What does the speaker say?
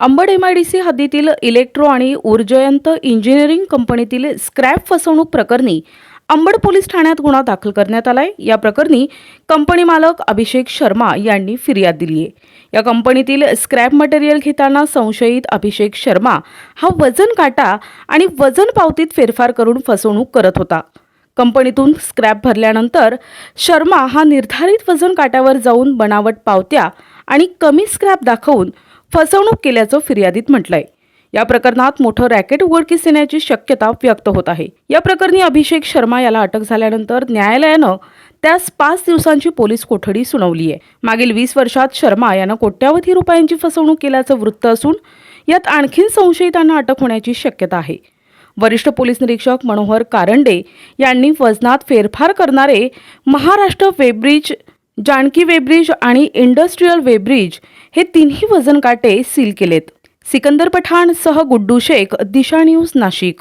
Ambad M I D C हद्दीतील electro आणि Urjayant engineering कंपनीतील स्क्रॅप फसवणूक प्रकरणी अंबड पोलीस ठाण्यात गुन्हा दाखल करण्यात आलाय. या प्रकरणी कंपनी मालक अभिषेक शर्मा यांनी फिर्याद दिली आहे. या कंपनीतील स्क्रॅप मटेरियल घेताना संशयित अभिषेक शर्मा हा वजन काटा आणि वजन पावतीत फेरफार करून फसवणूक करत होता. कंपनीतून स्क्रॅप भरल्यानंतर शर्मा हा निर्धारित वजन काट्यावर जाऊन बनावट पावत्या आणि कमी स्क्रॅप दाखवून फसवणूक केल्याचं फिर्यादीत म्हटलंय. या प्रकरणात मोठं रॅकेट उघडकीस येण्याची शक्यता व्यक्त होत आहे. या प्रकरणी अभिषेक शर्मा याला अटक झाल्यानंतर न्यायालयानं त्यास पाच दिवसांची पोलीस कोठडी सुनावली आहे मागील वीस वर्षात शर्मा यानं कोट्यावधी रुपयांची फसवणूक केल्याचं वृत्त असून यात आणखीन संशयितांना अटक होण्याची शक्यता आहे. वरिष्ठ पोलीस निरीक्षक मनोहर कारंडे यांनी वजनात फेरफार करणारे महाराष्ट्र वेब्रिज जानकी वेब्रिज आणि इंडस्ट्रीयल वेब्रिज हे तिन्ही वजन काटे सील केलेत. सिकंदर पठाण सह गुड्डू शेख दिशा न्यूज नाशिक.